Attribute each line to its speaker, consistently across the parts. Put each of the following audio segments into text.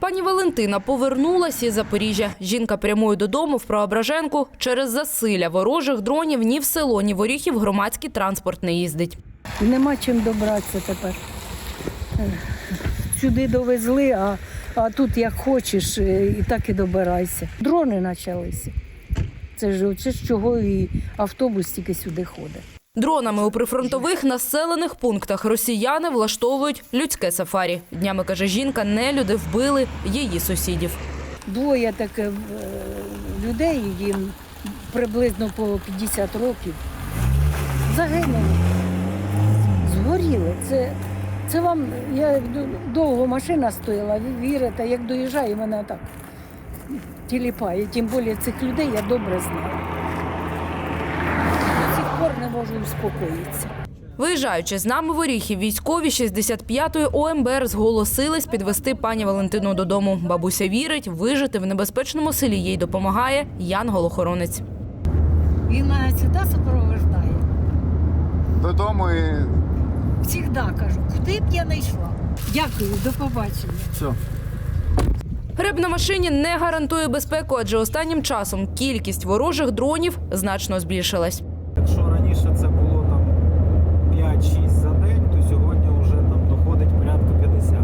Speaker 1: Пані Валентина повернулася із Запоріжжя. Жінка прямує додому в Преображенку. Через засилля ворожих дронів ні в село, ні в Оріхів громадський транспорт не їздить.
Speaker 2: Нема чим добратися тепер. Сюди довезли, а, а тут як хочеш, е, і так і добирайся. Дрони почалися. Це ж це ж чого і автобус тільки сюди ходить.
Speaker 1: Дронами у прифронтових населених пунктах росіяни влаштовують людське сафарі. Днями каже жінка, нелюди вбили її сусідів.
Speaker 2: Двоє таке е, людей, їм приблизно по 50 років. Загинули. Згоріли. Це, це вам, я довго машина стояла, вірите, як доїжджаю, мене так тіліпає. Тим більше цих людей я добре знаю. Пор не можу успокоїтися.
Speaker 1: Виїжджаючи з нами в Оріхів, військові 65-ї ОМБР зголосились підвести пані Валентину додому. Бабуся вірить, вижити в небезпечному селі їй допомагає Янгол-охоронець.
Speaker 2: Він мене сюди супровождає.
Speaker 3: Додому і
Speaker 2: Всігда кажу, куди б я не йшла. Дякую, до побачення.
Speaker 3: все.
Speaker 1: Реб на машині не гарантує безпеку, адже останнім часом кількість ворожих дронів значно збільшилась.
Speaker 4: Раніше це було там 5-6 за день, то сьогодні вже там доходить порядка 50.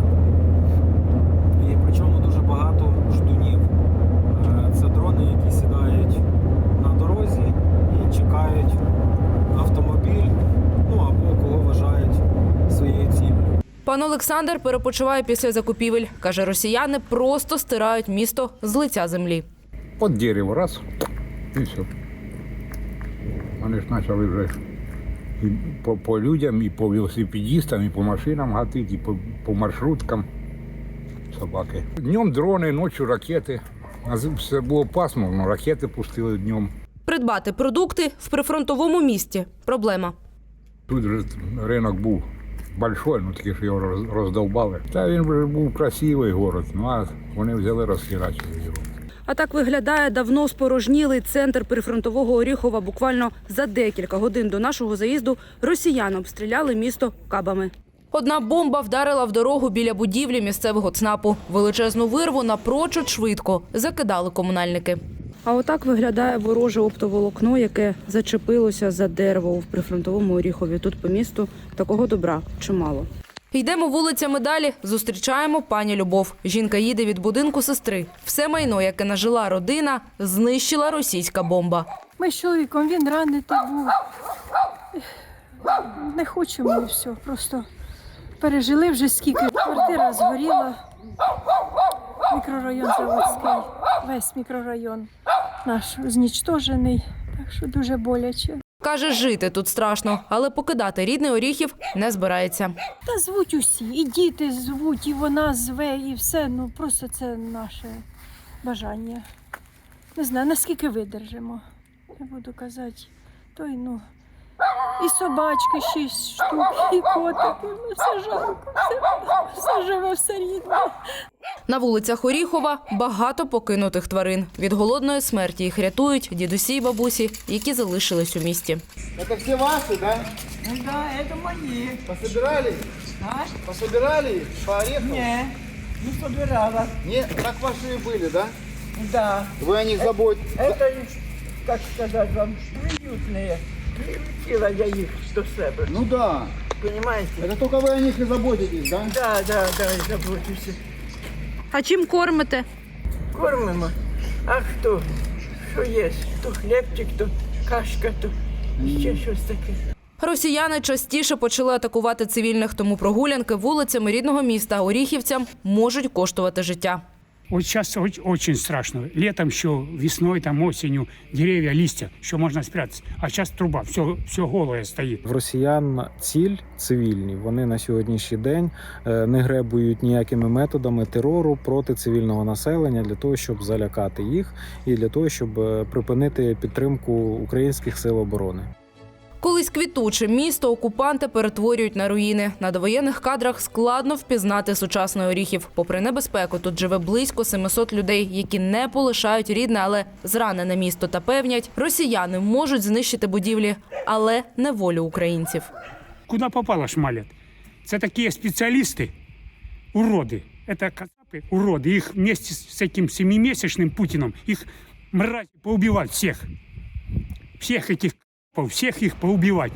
Speaker 4: І причому дуже багато ждунів. Е, Це дрони, які сідають на дорозі і чекають автомобіль, ну або кого вважають своєю ціллю.
Speaker 1: Пан Олександр перепочиває після закупівель. Каже, росіяни просто стирають місто з лиця землі.
Speaker 5: Под дерево раз і все. Вони ж почали вже і по, по людям, і по велосипедистам, і по машинам гатити, і по, по маршруткам собаки. Днем дрони, ночі ракети. А все було пасмурно, ракети пустили днем.
Speaker 1: Придбати продукти в прифронтовому місті проблема.
Speaker 5: Тут же ринок був большой, ну тільки ж його роздовбали. Та він вже був красивий город, ну а вони взяли розхерачили його.
Speaker 1: А так виглядає давно спорожнілий центр прифронтового Оріхова. Буквально за декілька годин до нашого заїзду росіяни обстріляли місто кабами. Одна бомба вдарила в дорогу біля будівлі місцевого ЦНАПу. Величезну вирву напрочуд швидко закидали комунальники. А отак виглядає вороже оптоволокно, яке зачепилося за дерево в прифронтовому Оріхові. Тут по місту такого добра чимало. Йдемо вулицями далі. Зустрічаємо пані Любов. Жінка їде від будинку сестри. Все майно, яке нажила родина, знищила російська бомба.
Speaker 6: Ми з чоловіком, він ранитий був. Не хочемо і все. Просто пережили вже скільки. Квартира згоріла. Мікрорайон Заводський, весь мікрорайон наш знічтожений. Так що дуже боляче.
Speaker 1: Каже, жити тут страшно, але покидати рідний Оріхів не збирається.
Speaker 6: Та звуть усі, і діти звуть, і вона зве, і все. Ну просто це наше бажання. Не знаю, наскільки видержимо. Не буду казати. Той, ну. І собачки шість штук, і котики. Ну, все жалко, все, все живе, все рідне.
Speaker 1: На вулицях Оріхова багато покинутих тварин. Від голодної смерті їх рятують дідусі й бабусі, які залишились у місті.
Speaker 3: Это все ваши, да?
Speaker 7: Да, это мои.
Speaker 3: Пособирали?
Speaker 7: А?
Speaker 3: Пособирали по орехам?
Speaker 7: Не, не собирала.
Speaker 3: Нет, так ваши и были, да?
Speaker 7: Да.
Speaker 3: Вы о них заботитесь.
Speaker 7: Это, как сказать вам, приютные. Приютила я их до себе.
Speaker 3: Ну да.
Speaker 7: Понимаете?
Speaker 3: Это только вы о них и заботитесь, да?
Speaker 7: Да, да, да, заботимся.
Speaker 1: А чим кормите?
Speaker 7: Кормимо. А хто? Що є? То хлібчик, то кашка, то ще щось таке.
Speaker 1: Росіяни частіше почали атакувати цивільних, тому прогулянки вулицями рідного міста Оріхівцям можуть коштувати життя.
Speaker 8: Вот сейчас очень страшно. Летом еще, весной, там, осенью деревья, листья, еще можно спрятаться. А сейчас труба, все, все голое стоит.
Speaker 9: В росіян ціль цивільні. Вони на сьогоднішній день е, не гребують ніякими методами терору проти цивільного населення для того, щоб залякати їх і для того, щоб е, припинити підтримку українських сил оборони.
Speaker 1: Колись квітуче місто окупанти перетворюють на руїни. На довоєнних кадрах складно впізнати сучасний Оріхів. Попри небезпеку, тут живе близько 700 людей, які не полишають рідне, але зранене місто та певнять, росіяни можуть знищити будівлі, але не волю українців.
Speaker 8: Куда попало шмалят? Это такие специалисты, уроды. Это кацапы уроды, их вместе с этим семимесячным Путиным, их мрази поубивать всех. Всех этих всех их поубивать.